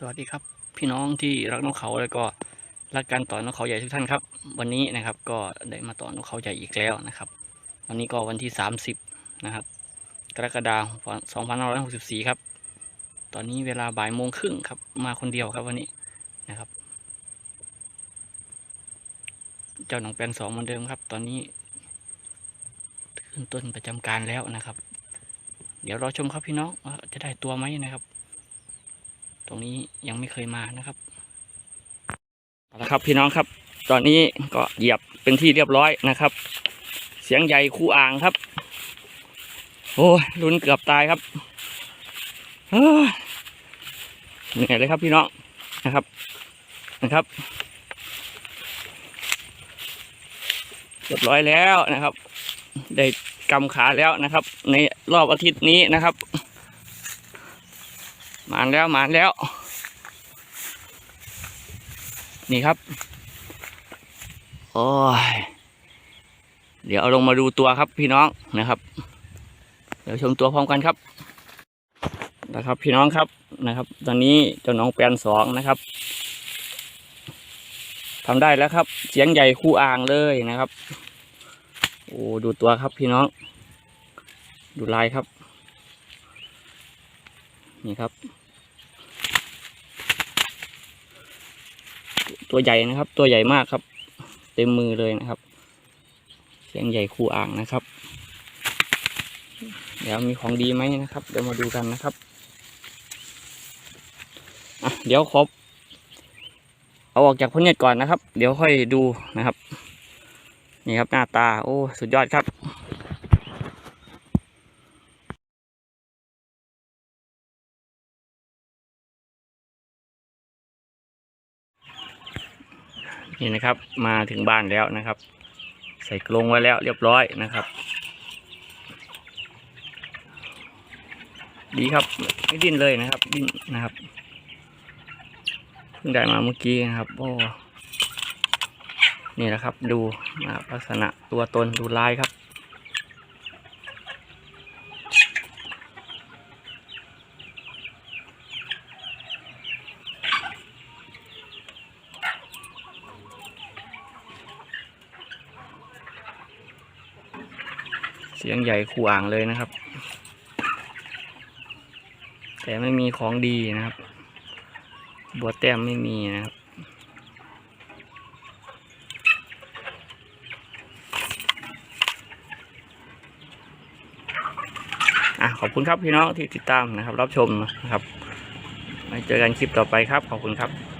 สวัสดีครับ พี่น้องที่รักนกเขาแล้วก็รักการต่อนกเขาใหญ่ทุกท่านครับ วันนี้นะครับก็ได้มาต่อนกเขาใหญ่อีกแล้วนะครับ วันนี้ก็วันที่ 30 นะครับ กรกฎาคม2564 ครับ ตอนนี้เวลาบ่ายโมงครึ่งครับ มาคนเดียวครับวันนี้นะครับ เจ้าหนองแปลนสองเหมือนเดิมครับ ตอนนี้ขึ้นต้นประจำการแล้วนะครับ เดี๋ยวรอชมครับพี่น้องจะได้ตัวไหมนะครับ ตรงนี้ยังไม่เคยมานะครับเอาละครับพี่น้องครับ ตอนนี้ก็เหยียบเป็นที่เรียบร้อยนะครับ เสียงใหญ่คู่อ่างครับ โอ้ยลุ้นเกือบตายครับเอ้ยเหนื่อยเลยครับพี่น้องนะครับนะครับ เรียบร้อยแล้วนะครับ ได้กำขาแล้วนะครับ ในรอบอาทิตย์นี้นะครับ มาแล้วมาแล้ว นี่ครับ โอ้ย เดี๋ยวเอาลงมาดูตัวครับพี่น้องนะครับ เดี๋ยวชมตัวพร้อมกันครับ นะครับพี่น้องครับนะครับ ตอนนี้เจ้าน้องแปนสองนะครับทำได้แล้วครับ เสียงใหญ่คู่อ่างเลยนะครับ โอ้ดูตัวครับพี่น้อง ดูลายครับ นี่ครับ ตัวใหญ่นะครับ ตัวใหญ่มากครับ เต็มมือเลยนะครับ เสียงใหญ่คู่อ่างนะครับ เดี๋ยวมีของดีไหมนะครับ เดี๋ยวมาดูกันนะครับอะเดี๋ยวขอเอาออกจากพ้นเน็ตก่อนนะครับ เดี๋ยวค่อยดูนะครับ นี่ครับหน้าตา โอ้ สุดยอดครับ นี่นะครับ มาถึงบ้านแล้วนะครับ ใส่กรงไว้แล้วเรียบร้อยนะครับ ดีครับไม่ดิ้นเลยนะครับ ดิ้นนะครับเพิ่งได้มาเมื่อกี้นะครับโอ้นี่แหละครับ ดูนะครับลักษณะตัวตนดูลายครับ เสียงใหญ่คู่อ่างเลยนะครับ แต่ไม่มีของดีนะครับ บัวแต้มไม่มีนะครับ อะขอบคุณครับพี่น้องที่ติดตามนะครับ รับชมนะครับไว้เจอกันคลิปต่อไปครับ ขอบคุณครับ